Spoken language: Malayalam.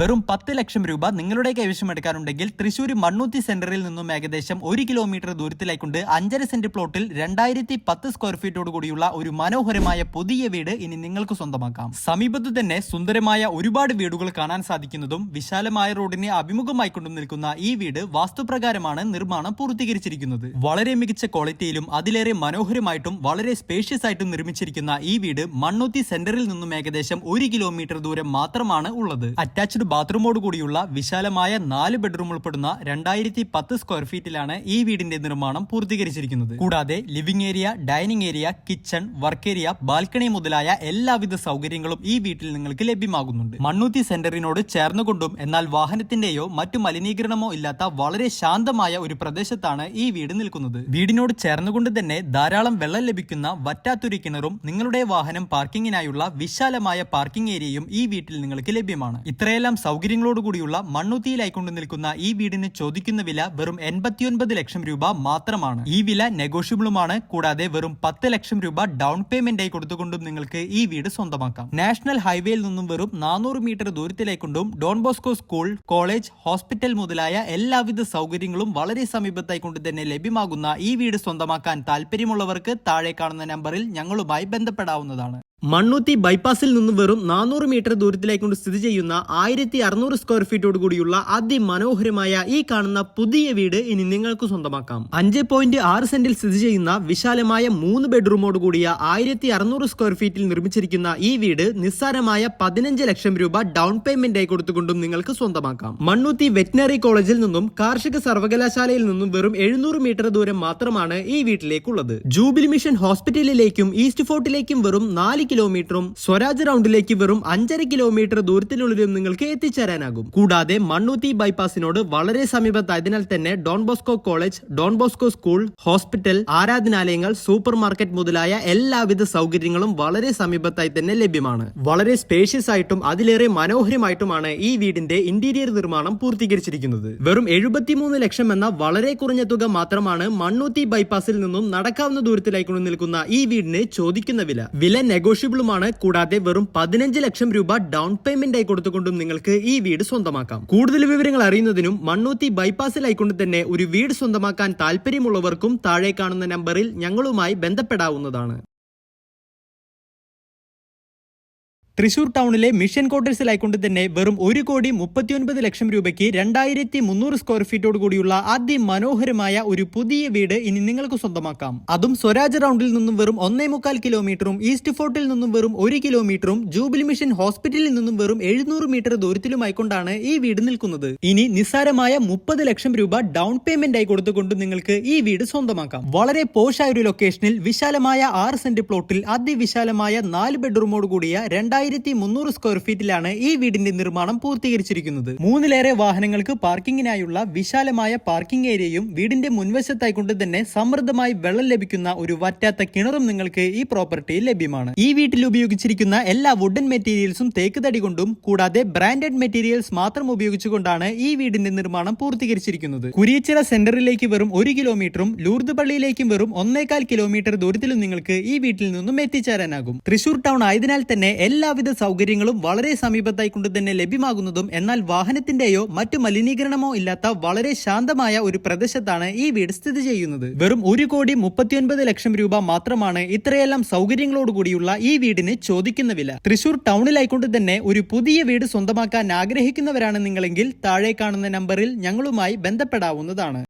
വെറും പത്ത് ലക്ഷം രൂപ നിങ്ങളുടെ കൈവശം എടുക്കാനുണ്ടെങ്കിൽ തൃശൂർ മണ്ണൂത്തി സെന്ററിൽ നിന്നും ഏകദേശം ഒരു കിലോമീറ്റർ ദൂരത്തിലേക്കൊണ്ട്. അഞ്ചര സെന്റ് പ്ലോട്ടിൽ രണ്ടായിരത്തി പത്ത് സ്ക്വയർ ഫീറ്റോട് കൂടിയുള്ള ഒരു മനോഹരമായ പുതിയ വീട് ഇനി നിങ്ങൾക്ക് സ്വന്തമാക്കാം. സമീപത്ത് തന്നെ സുന്ദരമായ ഒരുപാട് വീടുകൾ കാണാൻ സാധിക്കുന്നതും വിശാലമായ റോഡിനെ അഭിമുഖമായി കൊണ്ടു നിൽക്കുന്ന ഈ വീട് വാസ്തുപ്രകാരമാണ് നിർമ്മാണം പൂർത്തീകരിച്ചിരിക്കുന്നത്. വളരെ മികച്ച ക്വാളിറ്റിയിലും അതിലേറെ മനോഹരമായിട്ടും വളരെ സ്പേഷ്യസ് ആയിട്ടും നിർമ്മിച്ചിരിക്കുന്ന ഈ വീട് മണ്ണൂത്തി സെന്ററിൽ നിന്നും ഏകദേശം ഒരു കിലോമീറ്റർ ദൂരം മാത്രമാണ് ഉള്ളത്. അറ്റാച്ച്ഡ് ബാത്റൂമോട് കൂടിയുള്ള വിശാലമായ നാല് ബെഡ്റൂം ഉൾപ്പെടുന്ന രണ്ടായിരത്തി പത്ത് സ്ക്വയർ ഫീറ്റിലാണ് ഈ വീടിന്റെ നിർമ്മാണം പൂർത്തീകരിച്ചിരിക്കുന്നത്. കൂടാതെ living area dining area kitchen work area balcony മുതലായ എല്ലാവിധ സൗകര്യങ്ങളും ഈ വീട്ടിൽ നിങ്ങൾക്ക് ലഭ്യമാകുന്നുണ്ട്. മണ്ണൂത്തി സെന്ററിനോട് ചേർന്നുകൊണ്ടും എന്നാൽ വാഹനത്തിന്റെയോ മറ്റു മലിനീകരണമോ ഇല്ലാത്ത വളരെ ശാന്തമായ ഒരു പ്രദേശത്താണ് ഈ വീട് നിൽക്കുന്നത്. വീടിനോട് ചേർന്നുകൊണ്ട് തന്നെ ധാരാളം വെള്ളം ലഭിക്കുന്ന വറ്റാത്തൊരു കിണറും നിങ്ങളുടെ വാഹനം പാർക്കിങ്ങിനായുള്ള വിശാലമായ പാർക്കിംഗ് ഏരിയയും ഈ വീട്ടിൽ നിങ്ങൾക്ക് ലഭ്യമാണ്. ഇത്രയെല്ലാം സൗകര്യങ്ങളോട് കൂടിയുള്ള മണ്ണുത്തിയിലായിക്കൊണ്ട് നിൽക്കുന്ന ഈ വീടിന് ചോദിക്കുന്ന വില വെറും എൺപത്തിയൊൻപത് ലക്ഷം രൂപ മാത്രമാണ്. ഈ വില നെഗോഷ്യബിളുമാണ്. കൂടാതെ വെറും പത്ത് ലക്ഷം രൂപ ഡൗൺ പേയ്മെന്റ് ആയി കൊടുത്തുകൊണ്ടും നിങ്ങൾക്ക് ഈ വീട് സ്വന്തമാക്കാം. നാഷണൽ ഹൈവേയിൽ നിന്നും വെറും നാനൂറ് metre ദൂരത്തിലേക്കൊണ്ടും Don Bosco school college hospital മുതലായ എല്ലാവിധ സൗകര്യങ്ങളും വളരെ സമീപത്തായി കൊണ്ട് തന്നെ ലഭ്യമാകുന്ന ഈ വീട് സ്വന്തമാക്കാൻ താല്പര്യമുള്ളവർക്ക് താഴെ കാണുന്ന നമ്പറിൽ ഞങ്ങളുമായി ബന്ധപ്പെടാവുന്നതാണ്. മണ്ണൂത്തി ബൈപ്പാസിൽ നിന്ന് വെറും നാനൂറ് മീറ്റർ ദൂരത്തിലേക്കൊണ്ട് സ്ഥിതി ചെയ്യുന്ന ആയിരത്തി അറുന്നൂറ് സ്ക്വയർ ഫീറ്റോട് കൂടിയുള്ള അതിമനോഹരമായ ഈ കാണുന്ന പുതിയ വീട് ഇനി നിങ്ങൾക്ക് സ്വന്തമാക്കാം. അഞ്ച് പോയിന്റ് ആറ് സെന്റിൽ സ്ഥിതി ചെയ്യുന്ന വിശാലമായ മൂന്ന് ബെഡ്റൂമോട് കൂടിയ ആയിരത്തി അറുന്നൂറ് സ്ക്വയർ ഫീറ്റിൽ നിർമ്മിച്ചിരിക്കുന്ന ഈ വീട് നിസ്സാരമായ പതിനഞ്ച് ലക്ഷം രൂപ ഡൗൺ പേയ്മെന്റ് ആയി കൊടുത്തുകൊണ്ടും നിങ്ങൾക്ക് സ്വന്തമാക്കാം. മണ്ണൂത്തി വെറ്റിനറി കോളേജിൽ നിന്നും കാർഷിക സർവകലാശാലയിൽ നിന്നും വെറും എഴുന്നൂറ് മീറ്റർ ദൂരം മാത്രമാണ് ഈ വീട്ടിലേക്കുള്ളത്. ജൂബിലി മിഷൻ ഹോസ്പിറ്റലിലേക്കും ഈസ്റ്റ് ഫോർട്ടിലേക്കും വെറും നാല് കിലോമീറ്ററും സ്വരാജ് റൗണ്ടിലേക്ക് വെറും അഞ്ചര കിലോമീറ്റർ ദൂരത്തിനുള്ളിലും നിങ്ങൾക്ക് എത്തിച്ചേരാനാകും. കൂടാതെ മണ്ണൂത്തി ബൈപ്പാസിനോട് വളരെ സമീപത്തായതിനാൽ തന്നെ Don Bosco college Don Bosco school hospital ആരാധനാലയങ്ങൾ സൂപ്പർ മാർക്കറ്റ് മുതലായ എല്ലാവിധ സൗകര്യങ്ങളും വളരെ സമീപത്തായി തന്നെ ലഭ്യമാണ്. വളരെ സ്പേഷ്യസ് ആയിട്ടും അതിലേറെ മനോഹരമായിട്ടുമാണ് ഈ വീടിന്റെ ഇന്റീരിയർ നിർമ്മാണം പൂർത്തീകരിച്ചിരിക്കുന്നത്. വെറും എഴുപത്തിമൂന്ന് ലക്ഷം എന്ന വളരെ കുറഞ്ഞ തുക മാത്രമാണ് മണ്ണൂത്തി ബൈപ്പാസിൽ നിന്നും നടക്കാവുന്ന ദൂരത്തിലായിക്കൊണ്ട് നിൽക്കുന്ന ഈ വീടിന് ചോദിക്കുന്ന വില. വില നെഗോഷ്യബിളുമാണ് കൂടാതെ വെറും പതിനഞ്ച് ലക്ഷം രൂപ ഡൗൺ പേയ്മെന്റ് ആയി കൊടുത്തുകൊണ്ടും നിങ്ങൾക്ക് ഈ വീട് സ്വന്തമാക്കാം. കൂടുതൽ വിവരങ്ങൾ അറിയുന്നതിനും മണ്ണൂത്തി ബൈപ്പാസിലായിക്കൊണ്ട് തന്നെ ഒരു വീട് സ്വന്തമാക്കാൻ താല്പര്യമുള്ളവർക്കും താഴെ കാണുന്ന നമ്പറിൽ ഞങ്ങളുമായി ബന്ധപ്പെടാവുന്നതാണ്. തൃശൂർ ടൗണിലെ മിഷൻ ക്വാർട്ടേഴ്സിലായിക്കൊണ്ട് തന്നെ വെറും ഒരു കോടി മുപ്പത്തിയൊൻപത് ലക്ഷം രൂപയ്ക്ക് രണ്ടായിരത്തി മുന്നൂറ് സ്ക്വയർ ഫീറ്റോട് കൂടിയുള്ള അതിമനോഹരമായ ഒരു പുതിയ വീട് ഇനി നിങ്ങൾക്ക് സ്വന്തമാക്കാം. അതും സ്വരാജ് റൗണ്ടിൽ നിന്നും വെറും ഒന്നേ മുക്കാൽ കിലോമീറ്ററും ഈസ്റ്റ് ഫോർട്ടിൽ നിന്നും വെറും ഒരു കിലോമീറ്ററും ജൂബിലി മിഷൻ ഹോസ്പിറ്റലിൽ നിന്നും വെറും എഴുന്നൂറ് മീറ്റർ ദൂരത്തിലുമായിക്കൊണ്ടാണ് ഈ വീട് നിൽക്കുന്നത്. ഇനി നിസ്സാരമായ മുപ്പത് ലക്ഷം രൂപ ഡൗൺ പേയ്മെന്റ് ആയി കൊടുത്തുകൊണ്ട് നിങ്ങൾക്ക് ഈ വീട് സ്വന്തമാക്കാം. വളരെ പോഷായ ഒരു ലൊക്കേഷനിൽ വിശാലമായ ആറ് സെന്റ് പ്ലോട്ടിൽ അതിവിശാലമായ നാല് ബെഡ്റൂമോട് കൂടിയ രണ്ടായിരത്തി മുന്നൂറ് സ്ക്വയർ ഫീറ്റിലാണ് ഈ വീടിന്റെ നിർമ്മാണം പൂർത്തീകരിച്ചിരിക്കുന്നത്. മൂന്നിലേറെ വാഹനങ്ങൾക്ക് പാർക്കിങ്ങിനായുള്ള വിശാലമായ പാർക്കിംഗ് ഏരിയയും വീടിന്റെ മുൻവശത്തായി കൊണ്ട് തന്നെ സമൃദ്ധമായി വെള്ളം ലഭിക്കുന്ന ഒരു വറ്റാത്ത കിണറും നിങ്ങൾക്ക് ഈ പ്രോപ്പർട്ടിയിൽ ലഭ്യമാണ്. ഈ വീട്ടിൽ ഉപയോഗിച്ചിരിക്കുന്ന എല്ലാ വുഡൻ മെറ്റീരിയൽസും തേക്ക് തടി കൊണ്ടും കൂടാതെ ബ്രാൻഡഡ് മെറ്റീരിയൽസ് മാത്രം ഉപയോഗിച്ചുകൊണ്ടാണ് ഈ വീടിന്റെ നിർമ്മാണം പൂർത്തീകരിച്ചിരിക്കുന്നത്. കുരിയച്ചിറ സെന്ററിലേക്ക് വെറും ഒരു കിലോമീറ്ററും ലൂർദ് പള്ളിയിലേക്കും വെറും ഒന്നേകാൽ കിലോമീറ്റർ ദൂരത്തിലും നിങ്ങൾക്ക് ഈ വീട്ടിൽ നിന്നും എത്തിച്ചേരാനാകും. തൃശൂർ ടൗൺ ആയതിനാൽ തന്നെ എല്ലാവിധ സൗകര്യങ്ങളും വളരെ സമീപത്തായി കൊണ്ട് തന്നെ ലഭ്യമാകുന്നതും എന്നാൽ വാഹനത്തിന്റെയോ മറ്റു മലിനീകരണമോ ഇല്ലാത്ത വളരെ ശാന്തമായ ഒരു പ്രദേശത്താണ് ഈ വീട് സ്ഥിതി ചെയ്യുന്നത്. വെറും ഒരു കോടി മുപ്പത്തിയൊൻപത് ലക്ഷം രൂപ മാത്രമാണ് ഇത്രയെല്ലാം സൗകര്യങ്ങളോടുകൂടിയുള്ള ഈ വീടിന് ചോദിക്കുന്ന വില. തൃശൂർ ടൗണിലായിക്കൊണ്ട് തന്നെ ഒരു പുതിയ വീട് സ്വന്തമാക്കാൻ ആഗ്രഹിക്കുന്നവരാണ് നിങ്ങളെങ്കിൽ താഴെ കാണുന്ന നമ്പറിൽ ഞങ്ങളുമായി ബന്ധപ്പെടാവുന്നതാണ്.